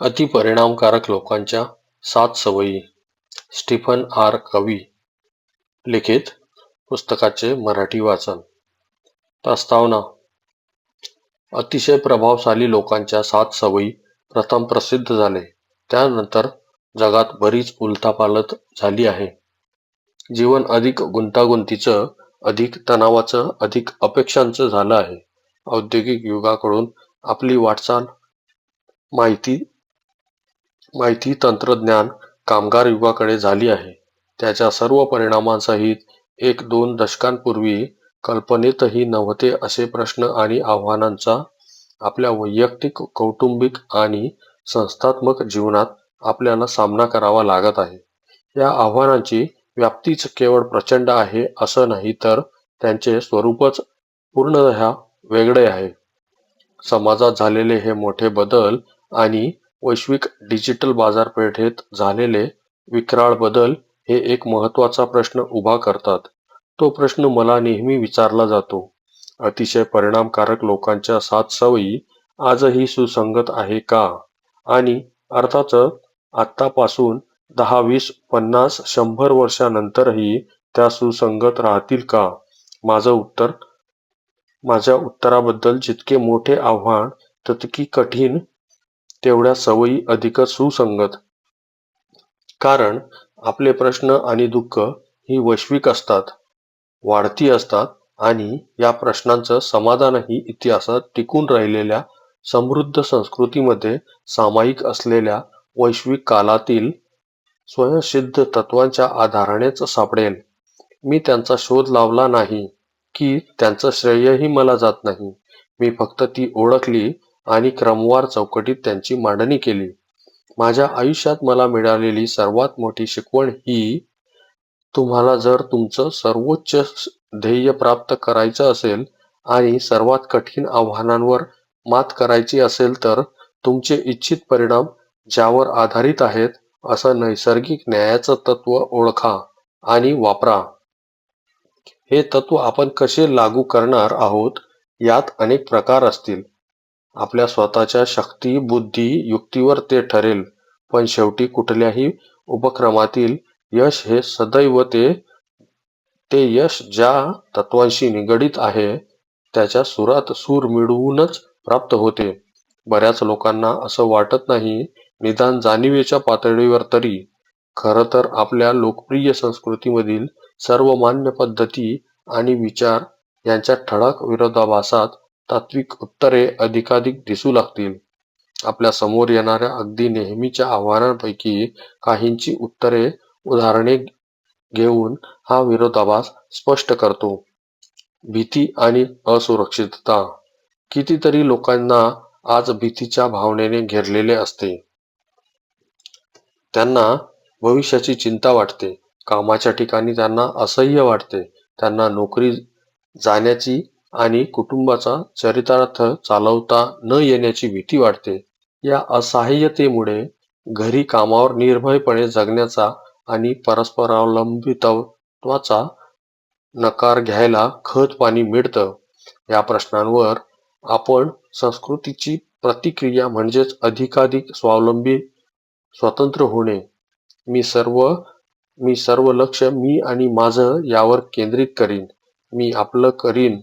अतिपरिणामकारक लोकांच्या सात सवयी. Stephen R. कवी लिखित पुस्तकाचे मराठी वाचन. प्रस्तावना. अतिशय प्रभावशाली लोकांच्या सात सवयी प्रथम प्रसिद्ध झाले. त्यानंतर जगात बरीच उलथापालथ झाली आहे. जीवन अधिक गुंतागुंतीचं अधिक तणावाचं अधिक अपेक्षांचं झालं आहे. औद्योगिक युगाकडून आपली वाटचाल माहिती माहिती तंत्रज्ञान कामगार युगाकडे झाली आहे. त्याच्या सर्व परिणामांसहित एक दोन दशकांपूर्वी कल्पनेतही नव्हते असे प्रश्न आणि आव्हानांचा आपल्या वैयक्तिक कौटुंबिक आणि संस्थात्मक जीवनात आपल्याला सामना करावा लागत आहे. या आव्हानांची व्याप्तीच केवळ प्रचंड आहे असं नाही तर त्यांचे स्वरूपच पूर्णतः वेगळे आहे. समाजात झालेले हे मोठे बदल आणि वैश्विक डिजिटल बाजारपेठेत झालेले विक्राळ बदल हे एक महत्त्वाचा प्रश्न उभा करतात. तो प्रश्न मला नेहमी विचारला जातो. अतिशय परिणामकारक लोकांच्या सात सवयी आजही सुसंगत आहे का? आणि अर्थातच आत्तापासून दहा वीस पन्नास शंभर वर्षानंतरही त्या सुसंगत राहतील का? माझं उत्तर माझ्या उत्तराबद्दल जितके मोठे आव्हान तितकी कठीण तेवढ्या सवयी अधिकच सुसंगत. कारण आपले प्रश्न आणि दुःख ही वैश्विक असतात वाढती असतात आणि या प्रश्नांचं समाधानही इतिहासात टिकून राहिलेल्या समृद्ध संस्कृतीमध्ये सामायिक असलेल्या वैश्विक कालातील स्वयंसिद्ध तत्वांच्या आधारानेच सापडेल. मी त्यांचा शोध लावला नाही की त्यांचं श्रेयही मला जात नाही. मी फक्त ती ओळखली आणि क्रमवार चौकटीत त्यांची मांडणी केली. माझ्या आयुष्यात मला मिळालेली सर्वात मोठी शिकवण ही तुम्हाला जर तुमचं सर्वोच्च ध्येय प्राप्त करायचं असेल आणि सर्वात कठीण आव्हानांवर मात करायची असेल तर तुमचे इच्छित परिणाम ज्यावर आधारित आहेत असं नैसर्गिक न्यायाचं तत्व ओळखा आणि वापरा. हे तत्व आपण कसे लागू करणार आहोत यात अनेक प्रकार असतील. आपल्या स्वतःच्या शक्ती बुद्धी युक्तीवर ते ठरेल. पण शेवटी कुठल्याही उपक्रमातील यश हे सदैव ते ते यश ज्या तत्वांशी निगडीत आहे त्याच्या सुरात सूर मिळवूनच प्राप्त होते. बऱ्याच लोकांना असं वाटत नाही निदान जाणीवेच्या पातळीवर तरी. खरं तर आपल्या लोकप्रिय संस्कृतीमधील सर्व मान्य पद्धती आणि विचार यांच्या ठळक विरोधाभासात तात्विक उत्तरे अधिकाधिक दिसू लागतील. आपल्यासमोर येणाऱ्या अगदी नेहमीच्या आव्हानांपैकी काहींची उत्तरे उदाहरणे घेऊन हा विरोधाभास स्पष्ट करतो. भीती आणि असुरक्षितता. कितीतरी लोकांना आज भीतीच्या भावनेने घेरलेले असते. त्यांना भविष्याची चिंता वाटते. कामाच्या ठिकाणी त्यांना असह्य वाटते. त्यांना नोकरी जाण्याची आणि कुटुंबाचा चरितार्थ चालवता न येण्याची भीती वाटते या असहाय्यतेमुळे घरी कामावर निर्भयपणे जगण्याचा आणि परस्परावलंबित्वाचा नकार घ्यायला खत पाणी मिळतं. या प्रश्नांवर आपण संस्कृतीची प्रतिक्रिया म्हणजेच अधिकाधिक स्वावलंबी स्वतंत्र होणे. मी सर्व मी सर्व लक्ष मी आणि माझं यावर केंद्रित करीन. मी आपलं करीन.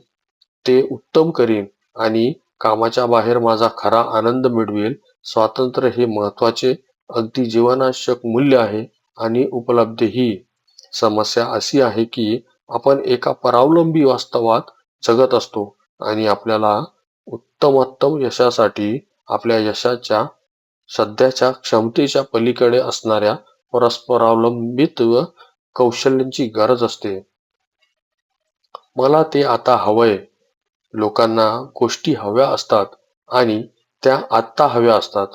ते उत्तम करीन आणि कामाच्या बाहेर माझा खरा आनंद मिळवेल. स्वातंत्र्य हे महत्त्वाचे अगदी जीवनावश्यक मूल्य आहे आणि उपलब्धही. समस्या अशी आहे की आपण एका परावलंबी वास्तवात जगत असतो आणि आपल्याला उत्तमोत्तम यशासाठी आपल्या यशाच्या सध्याच्या क्षमतेच्या पलीकडे असणाऱ्या परस्परावलंबित्व कौशल्यांची गरज असते. मला ते आता हवंय. लोकांना गोष्टी हव्या असतात आणि त्या आत्ता हव्या असतात.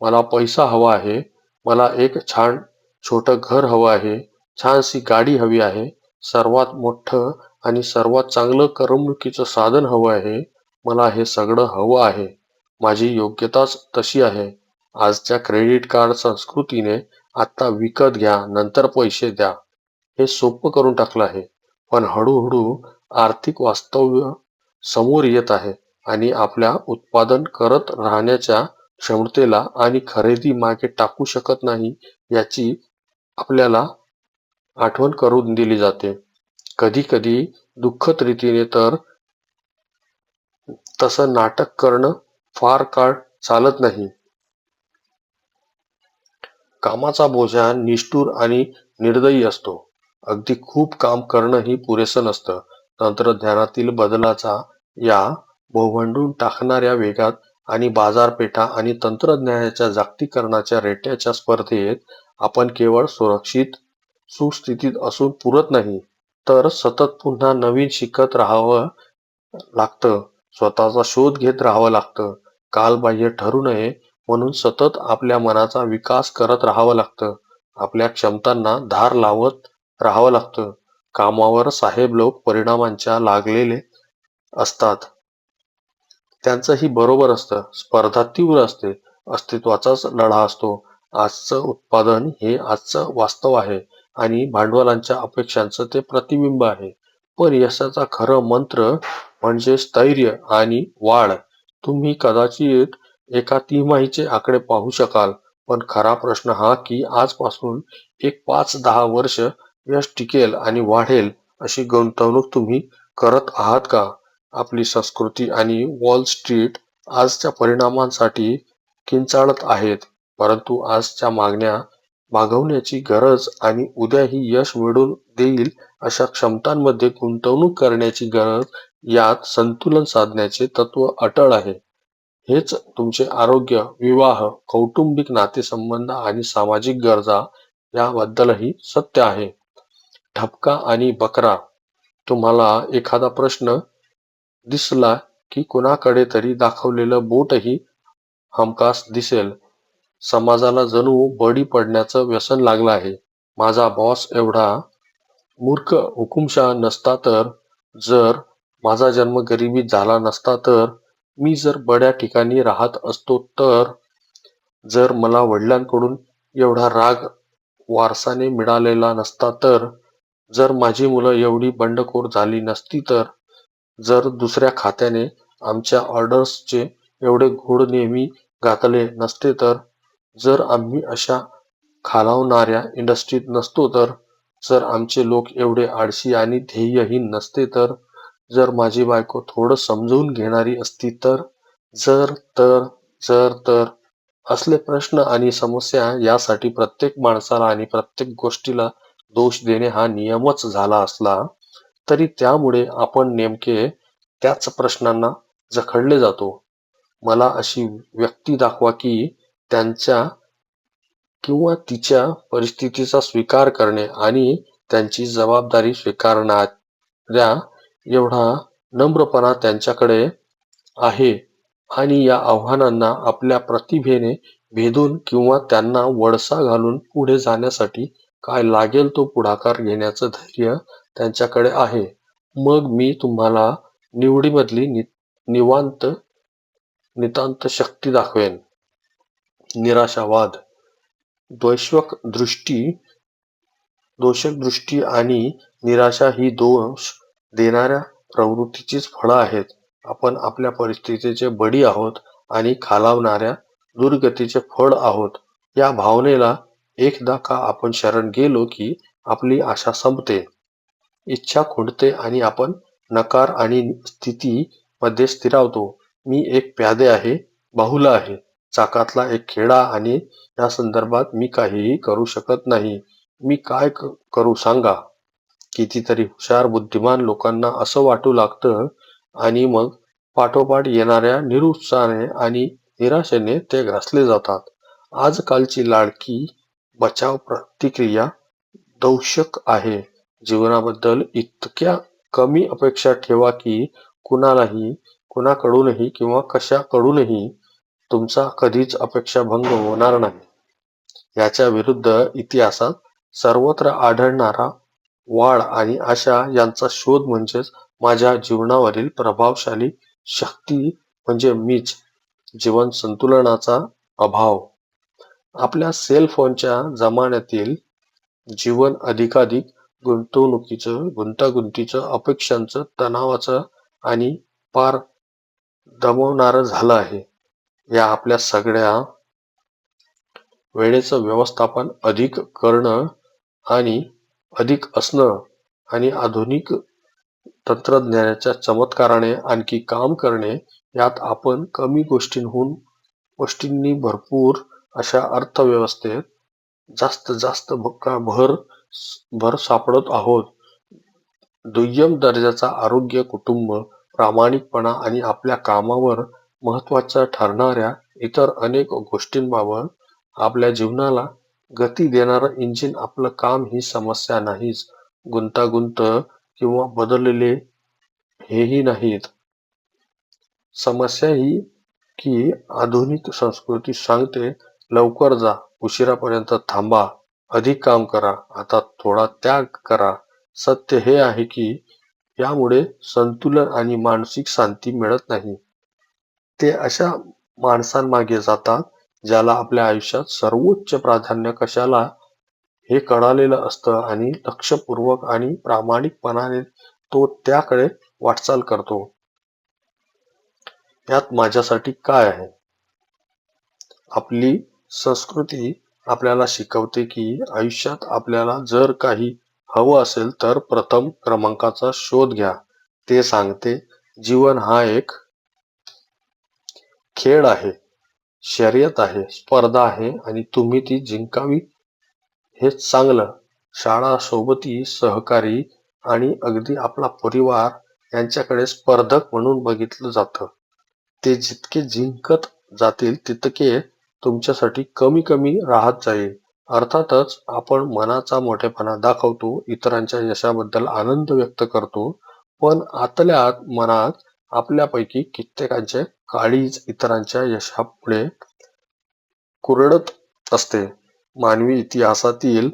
मला पैसा हवा आहे मला एक छान छोटं घर हवं आहे छानशी गाडी हवी आहे सर्वात मोठं आणि सर्वात चांगलं करमणुकीचं साधन हवं आहे मला हे सगळं हवं आहे. माझी योग्यताच तशी आहे. आजच्या क्रेडिट कार्ड संस्कृतीने आत्ता विकत घ्या नंतर पैसे द्या. हे सोपं करून टाकलं आहे. पण हळूहळू आर्थिक वास्तव्य समोर येत आहे आणि आपल्या उत्पादन करत राहण्याच्या क्षमतेला आणि खरेदी मागे टाकू शकत नाही याची आपल्याला आठवण करून दिली जाते. कधी कधी दुःखद रीतीने तर तसं नाटक करणं फार काळ चालत नाही. कामाचा बोजा निष्ठुर आणि निर्दयी असतो. अगदी खूप काम करणं ही पुरेसं नसतं. तंत्रज्ञानातील बदलाचा या भोवंडून टाकणाऱ्या वेगात आणि बाजारपेठा आणि तंत्रज्ञानाच्या जागतिकीकरणाच्या रेट्याच्या स्पर्धेत आपण केवळ सुरक्षित सुस्थितीत असून पुरत नाही तर सतत पुन्हा नवीन शिकत राहावं लागतं स्वतःचा शोध घेत राहावं लागतं कालबाह्य ठरू नये म्हणून सतत आपल्या मनाचा विकास करत राहावं लागतं आपल्या क्षमतांना धार लावत राहावं लागतं. कामावर साहेब लोक परिणामांच्या लागलेले असतात. त्यांचंही बरोबर असतं. स्पर्धा तीव्र असते. अस्तित्वाचाच लढा असतो. आजचं उत्पादन हे आजचं वास्तव आहे आणि भांडवलांच्या अपेक्षांचं ते प्रतिबिंब आहे. पण यशाचा खरं मंत्र म्हणजे स्थैर्य आणि वाढ. तुम्ही कदाचित एका तिमाहीचे आकडे पाहू शकाल पण खरा प्रश्न हा की आजपासून एक पाच दहा वर्ष यश टिकेल आणि वाढेल अशी गुंतवणूक तुम्ही करत आहात का? आपली संस्कृती आणि वॉल स्ट्रीट आजच्या परिणामांसाठी किंचाळत आहेत परंतु आजच्या मागण्या मागवण्याची गरज आणि उद्याही यश मिळवून देईल अशा क्षमतांमध्ये गुंतवणूक करण्याची गरज यात संतुलन साधण्याचे तत्व अटळ आहे. हेच तुमचे आरोग्य विवाह कौटुंबिक नातेसंबंध आणि सामाजिक गरजा याबद्दलही सत्य आहे. ठपका आणि बकरा. तुम्हाला एखादा प्रश्न दिसला की कुणाकडे तरी दाखवलेलं बोटही हमखास दिसेल. समाजाला जणू बळी पडण्याचं व्यसन लागलं आहे. माझा बॉस एवढा मूर्ख हुकुमशहा नसता तर जर माझा जन्म गरिबीत झाला नसता तर मी जर बड्या ठिकाणी राहत असतो तर जर मला वडिलांकडून एवढा राग वारसाने मिळालेला नसता तर जर माझी मुलं एवढी बंडखोर झाली नसती तर जर दुसऱ्या खात्याने आमच्या ऑर्डर्सचे एवढे घोड नेहमी घातले नसते तर जर आम्ही अशा खालावणाऱ्या इंडस्ट्रीत नसतो तर जर आमचे लोक एवढे आळशी आणि ध्येयहीन नसते तर जर माझी बायको थोडं समजून घेणारी असती तर जर तर जर तर असले प्रश्न आणि समस्या यासाठी प्रत्येक माणसाला आणि प्रत्येक गोष्टीला दोष देणे हा नियमच झाला असला तरी त्यामुळे आपण नेमके त्याच प्रश्नांना जखडले जातो. मला अशी व्यक्ती दाखवा की त्यांच्या किंवा तिच्या परिस्थितीचा स्वीकार करणे आणि त्यांची जबाबदारी स्वीकारणाऱ्या एवढा नम्रपणा त्यांच्याकडे आहे आणि या आव्हानांना आपल्या प्रतिभेने भेदून किंवा त्यांना वळसा घालून पुढे जाण्यासाठी काय लागेल तो पुढाकार घेण्याचं धैर्य त्यांच्याकडे आहे. मग मी तुम्हाला निवडीमधली नि निवांत नितांत शक्ती दाखवेन. निराशावाद. द्वैश्वक दृष्टी दोषक दृष्टी आणि निराशा ही दोष देणाऱ्या प्रवृत्तीचीच फळं आहेत. आपण आपल्या परिस्थितीचे बडी आहोत आणि खालावणाऱ्या दुर्गतीचे फळ आहोत. या भावनेला एकदा का आपण शरण गेलो की आपली आशा संपते. इच्छा खुंटते आणि आपण नकार आणि स्थिती मध्ये स्थिरावतो. मी एक प्यादे आहे बाहुला आहे. चाकातला एक खेडा आणि या संदर्भात मी काहीही करू शकत नाही. मी काय करू सांगा? कितीतरी हुशार बुद्धिमान लोकांना असं वाटू लागतं आणि मग पाठोपाठ येणाऱ्या निरुत्साहाने आणि निराशेने ते ग्रासले जातात. आजकालची लाडकी बचाव प्रतिक्रिया दौषक आहे. जीवनाबद्दल इतक्या कमी अपेक्षा ठेवा की कुणालाही कुणाकडूनही किंवा कशाकडूनही तुमचा कधीच अपेक्षा भंग होणार नाही. याच्या विरुद्ध इतिहासात सर्वत्र आढळणारा वाढ आणि आशा यांचा शोध म्हणजेच माझ्या जीवनावरील प्रभावशाली शक्ती म्हणजे मीच. जीवन संतुलनाचा अभाव. आपल्या सेल फोनच्या जमान्यातील जीवन अधिकाधिक गुंतवणुकीचं गुंतागुंतीचं अपेक्षांचं तणावाचं आणि पार दमवणारं झालं आहे. या आपल्या सगळ्या वेळेचं व्यवस्थापन अधिक करणं आणि अधिक असणं आणि आधुनिक तंत्रज्ञानाच्या चमत्काराने आणखी काम करणे यात आपण कमी गोष्टींहून गोष्टींनी भरपूर अशा अर्थव्यवस्थेत जास्त जास्त भ- भर भर सापडत आहोत. दुय्यम दर्जाचा आरोग्य कुटुंब प्रामाणिकपणा आणि आपल्या कामावर महत्त्वाच्या ठरणाऱ्या इतर अनेक गोष्टींबाबत आपल्या जीवनाला गती देणारं इंजिन आपलं काम ही समस्या नाहीच. गुंतागुंत किंवा बदलले हेही नाहीत. समस्या ही की आधुनिक संस्कृती सांगते लवकर जा उशिरापर्यंत थांबा अधिक काम करा आता थोडा त्याग करा. सत्य हे आहे की यामुळे संतुलन आणि मानसिक शांती मिळत नाही. ते अशा माणसांमागे जातात ज्याला आपल्या आयुष्यात सर्वोच्च प्राधान्य कशाला हे कळालेलं असतं आणि लक्षपूर्वक आणि प्रामाणिकपणाने तो त्याकडे वाटचाल करतो. यात माझ्यासाठी काय आहे? आपली संस्कृती आपल्याला शिकवते की आयुष्यात आपल्याला जर काही हवं असेल तर प्रथम क्रमांकाचा शोध घ्या. ते सांगते जीवन हा एक खेळ आहे. शर्यत आहे स्पर्धा आहे आणि तुम्ही ती जिंकावी. हेच चांगलं. शाळा सोबती सहकारी आणि अगदी आपला परिवार यांच्याकडे स्पर्धक म्हणून बघितलं जातं. ते जितके जिंकत जातील तितके तुमच्यासाठी कमी कमी राहत जाईल. अर्थातच आपण मनाचा मोठेपणा दाखवतो इतरांच्या यशाबद्दल आनंद व्यक्त करतो पण आतल्या आत मनात आपल्यापैकी कित्येकांचे काळीज इतरांच्या यशापुढे कुरडत असते. मानवी इतिहासातील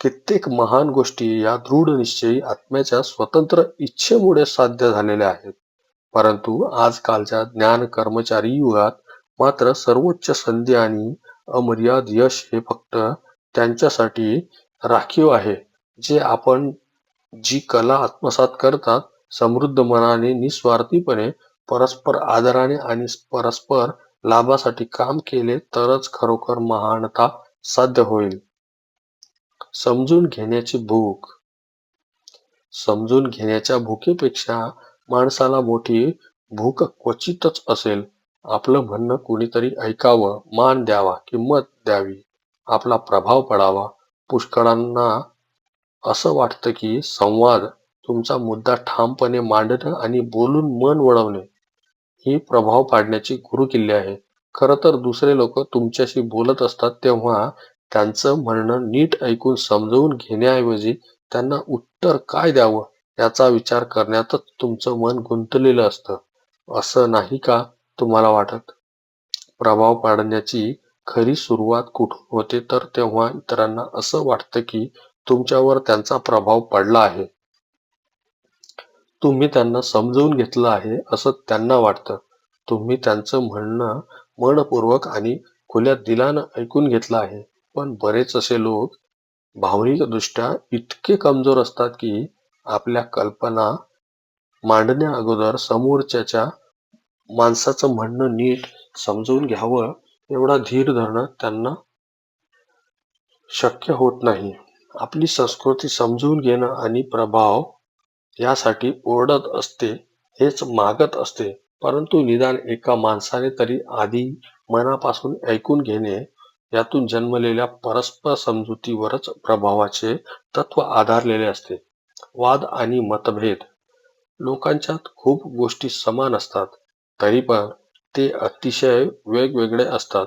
कित्येक महान गोष्टी या दृढ निश्चयी आत्म्याच्या स्वतंत्र इच्छेमुळे साध्य झालेल्या आहेत. परंतु आजकालच्या ज्ञान कर्मचारी युगात मात्र सर्वोच्च संधी आणि अमर्याद यश हे फक्त त्यांच्यासाठी राखीव आहे जे आपण जी कला आत्मसात करतात समृद्ध मनाने निस्वार्थीपणे परस्पर आदराने आणि परस्पर लाभासाठी काम केले तरच खरोखर महानता साध्य होईल. समजून घेण्याची भूक. समजून घेण्याच्या भूकेपेक्षा माणसाला मोठी भूक क्वचितच असेल. आपलं म्हणणं कुणीतरी ऐकावं मान द्यावा किंमत द्यावी आपला प्रभाव पडावा. पुष्कळांना असं वाटतं की संवाद तुमचा मुद्दा ठामपणे मांडणं आणि बोलून मन वळवणे ही प्रभाव पाडण्याची गुरुकिल्ली आहे. खरं तर दुसरे लोक तुमच्याशी बोलत असतात तेव्हा त्यांचं म्हणणं नीट ऐकून समजवून घेण्याऐवजी त्यांना उत्तर काय द्यावं याचा विचार करण्यातच तुमचं मन गुंतलेलं असतं. असं नाही का? तुम्हाला वाटत? प्रभाव पाडण्याची खरी सुरुवात कुठून होते? तर तेव्हा इतरांना असं वाटतं की तुमच्यावर त्यांचा प्रभाव पडला आहे. तुम्ही त्यांना समजून घेतलं आहे असं त्यांना वाटतं. तुम्ही त्यांचं म्हणणं मनपूर्वक आणि खुल्या दिलानं ऐकून घेतलं आहे. पण बरेच असे लोक भावनिकदृष्ट्या इतके कमजोर असतात की आपल्या कल्पना मांडण्या अगोदर समोरच्याच्या माणसाचं म्हणणं नीट समजून घ्यावं एवढा धीर धरणं त्यांना शक्य होत नाही. आपली संस्कृती समजून घेणं आणि प्रभाव यासाठी ओरडत असते हेच मागत असते. परंतु निदान एका माणसाने तरी आधी मनापासून ऐकून घेणे यातून जन्मलेल्या परस्पर समजुतीवरच प्रभावाचे तत्व आधारलेले असते. वाद आणि मतभेद लोकांच्यात खूप गोष्टी समान असतात. तरी पण ते अतिशय वेगवेगळे असतात.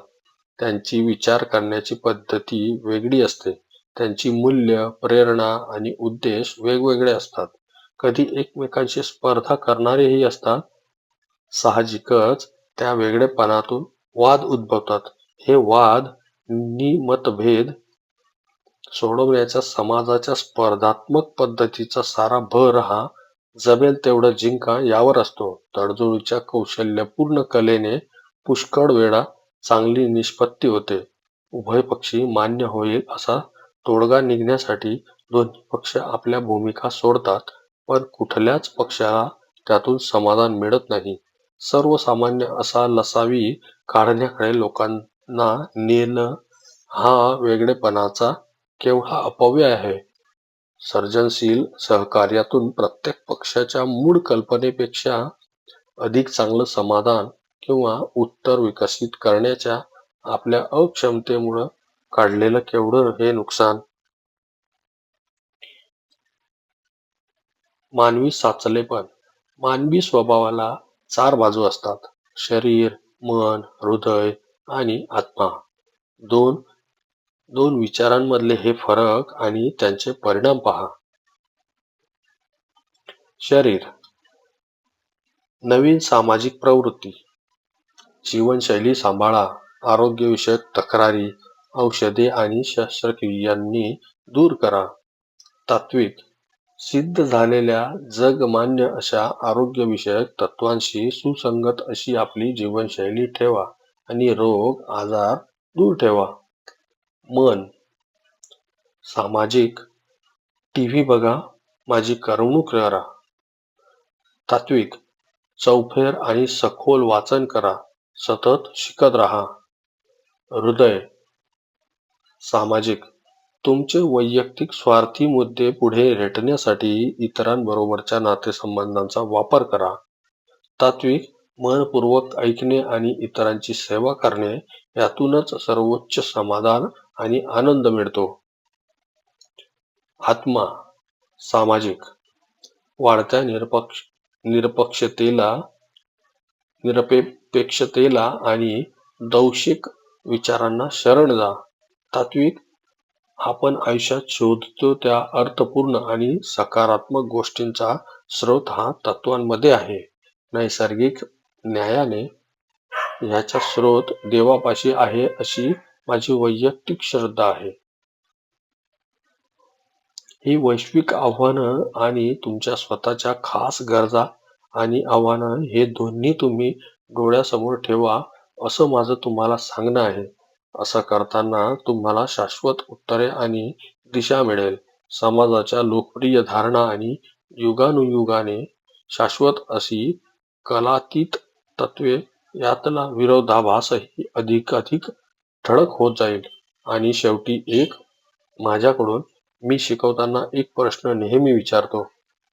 त्यांची विचार करण्याची पद्धती वेगळी असते. त्यांची मूल्य प्रेरणा आणि उद्देश वेगवेगळे असतात. कधी एकमेकांशी स्पर्धा करणारेही असतात. साहजिकच त्या वेगळेपणातून वाद उद्भवतात. हे वाद नि मतभेद सोडवण्याच्या समाजाच्या स्पर्धात्मक पद्धतीचा सारा भर हा जमेल तेवढं जिंका यावर असतो. तडजोडीच्या कौशल्यपूर्ण कलेने पुष्कळ वेळा चांगली निष्पत्ती होते. उभय पक्षी मान्य होईल असा तोडगा निघण्यासाठी दोन्ही पक्ष आपल्या भूमिका सोडतात पण कुठल्याच पक्षाला त्यातून समाधान मिळत नाही. सर्वसामान्य असा लसावी काढण्याकडे लोकांना नेणं हा वेगळेपणाचा केवढा अपव्यय आहे. सर्जनशील सहकार्यातून प्रत्येक पक्षाच्या मूळ कल्पनेपेक्षा अधिक चांगलं समाधान किंवा उत्तर विकसित करण्याच्या आपल्या अक्षमतेमुळं काढलेलं केवढं हे नुकसान? मानवी साचलेपण मानवी स्वभावाला चार बाजू असतात. शरीर मन हृदय आणि आत्मा. दोन दोन विचारांमधले हे फरक आणि त्यांचे परिणाम पहा. शरीर. नवीन सामाजिक प्रवृत्ती. जीवनशैली सांभाळा. आरोग्यविषयक तक्रारी औषधे आणि शस्त्रक्रियांनी दूर करा. तात्विक. सिद्ध झालेल्या जगमान्य अशा आरोग्यविषयक तत्वांशी सुसंगत अशी आपली जीवनशैली ठेवा आणि रोग आजार दूर ठेवा. मन. सामाजिक. टीव्ही बघा. माझी करमणूक करा तात्विक. चौफेर आणि सखोल वाचन करा. सतत शिकत राहा. हृदय. सामाजिक. तुमचे वैयक्तिक स्वार्थी मुद्दे पुढे रेटण्यासाठी इतरांबरोबरच्या नातेसंबंधांचा वापर करा. तात्विक. मनपूर्वक ऐकणे आणि इतरांची सेवा करणे यातूनच सर्वोच्च समाधान आणि आनंद मिळतो. आत्मा सामाजिक वाढत्या निरपक्ष निरपक्षतेला निरपेक्षतेला आणि दौशिक विचारांना शरण जा. तात्विक आपण आयुष्यात शोधतो त्या अर्थपूर्ण आणि सकारात्मक गोष्टींचा स्रोत हा तत्वांमध्ये आहे. नैसर्गिक न्यायाने ह्याचा स्रोत देवापाशी आहे अशी माझी वैयक्तिक श्रद्धा आहे. ही वैश्विक आव्हानं आणि तुमच्या स्वतःच्या खास गरजा आणि आव्हानं हे दोन्ही तुम्ही डोळ्यासमोर ठेवा असं माझं तुम्हाला सांगणं आहे. असं करताना तुम्हाला शाश्वत उत्तरे आणि दिशा मिळेल. समाजाच्या लोकप्रिय धारणा आणि युगानुयुगाने शाश्वत अशी कलातीत तत्वे यातला विरोधाभासही अधिक ठळक होत जाईल. आणि शेवटी एक माझ्याकडून मी शिकवताना एक प्रश्न नेहमी विचारतो.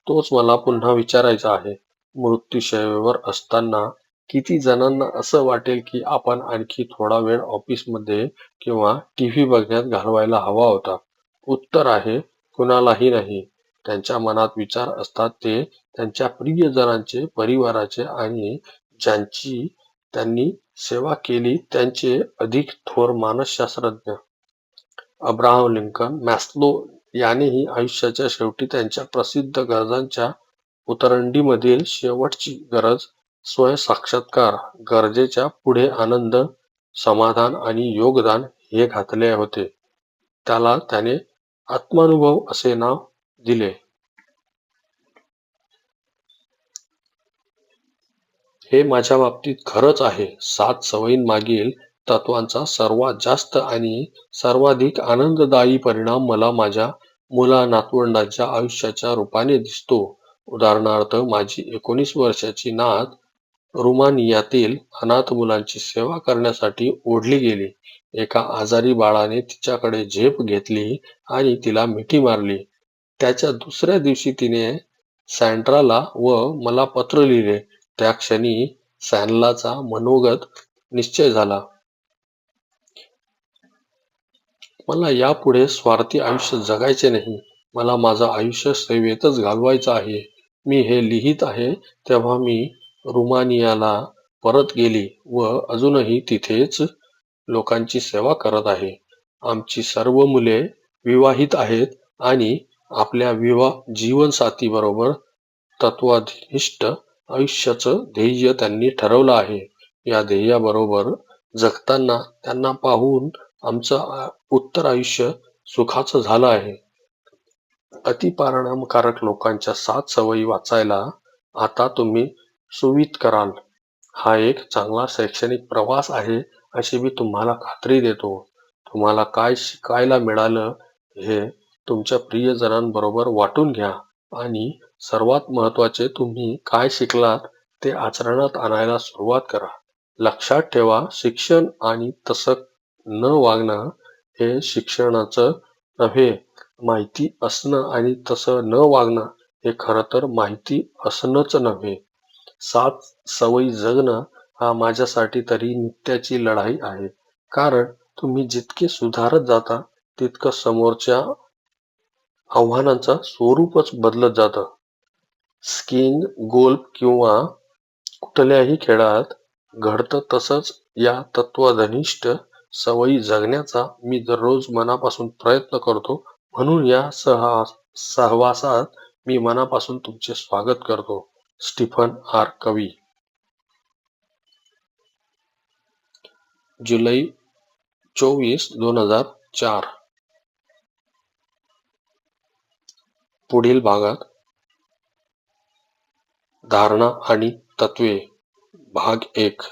तोच मला पुन्हा विचारायचा आहे. मृत्यूशयेवर असताना किती जणांना असं वाटेल की आपण आणखी थोडा वेळ ऑफिसमध्ये किंवा टीव्ही बघण्यात घालवायला हवा होता? उत्तर आहे कुणालाही नाही. त्यांच्या मनात विचार असतात ते त्यांच्या प्रियजनांचे परिवाराचे आणि ज्यांची त्यांनी सेवा केली. त्यांचे अधिक थोर मानसशास्त्रज्ञ अब्राहम लिंकन मॅस्लो यानेही आयुष्याच्या शेवटी त्यांच्या प्रसिद्ध गरजांच्या उतरंडीमधील शेवटची गरज स्वयंसाक्षात्कार गरजेच्या पुढे आनंद समाधान आणि योगदान हे घातले होते. त्याला त्याने आत्मानुभव असे नाव दिले. हे माझ्या बाबतीत खरंच आहे. सात सवयींमागील तत्वांचा सर्वात जास्त आणि सर्वाधिक आनंददायी परिणाम मला माझ्या मुला नातवंडांच्या आयुष्याच्या रूपाने दिसतो. उदाहरणार्थ माझी एकोणीस वर्षाची नात रुमानियातील अनाथ मुलांची सेवा करण्यासाठी ओढली गेली. एका आजारी बाळाने तिच्याकडे झेप घेतली आणि तिला मिठी मारली. त्याच्या दुसऱ्या दिवशी तिने सँड्राला व मला पत्र लिहिले. त्या क्षणी सॅनलाचा मनोगत निश्चय झाला. मला यापुढे स्वार्थी आयुष्य जगायचे नाही. मला माझं आयुष्य सेवेतच घालवायचं आहे. मी हे लिहित आहे तेव्हा मी रुमानियाला परत गेली व अजूनही तिथेच लोकांची सेवा करत आहे. आमची सर्व मुले विवाहित आहेत आणि आपल्या विवाह जीवनसाथीबरोबर तत्वाधिष्ठ तत्वाधिष्ट आयुष्याचं ध्येय त्यांनी ठरवलं आहे. या ध्येयाबरोबर जगताना त्यांना पाहून आमचं उत्तर आयुष्य सुखाचं झालं आहे. अतिपरिणामकारक लोकांच्या सात सवयी वाचायला आता तुम्ही सुवित कराल. हा एक चांगला शैक्षणिक प्रवास आहे अशी मी तुम्हाला खात्री देतो. तुम्हाला काय शिकायला मिळालं हे तुमच्या प्रियजनांबरोबर वाटून घ्या आणि सर्वात महत्त्वाचे तुम्ही काय शिकलात ते आचरणात आणायला सुरुवात करा. लक्षात ठेवा शिक्षण आणि तसं न वागणं हे शिक्षणाचं नव्हे. माहिती असणं आणि तसं न वागणं हे खरं तर माहिती असणंच नव्हे. सात सवयी जगणं हा माझ्यासाठी तरी नित्याची लढाई आहे. कारण तुम्ही जितके सुधारत जाता तितकं समोरच्या आव्हानांचं स्वरूपच बदलत जातं. स्किन गोल्फ किंवा कुठल्याही खेळात घडतं तसंच या तत्वधनिष्ठ सवयी जगण्याचा मी दररोज मनापासून प्रयत्न करतो. म्हणून या सहा सहवासात मी मनापासून तुमचे स्वागत करतो. Stephen R. कवी. जुलै चोवीस दोन हजार चार. पुढील भागात धारणा आणि तत्वे. भाग एक.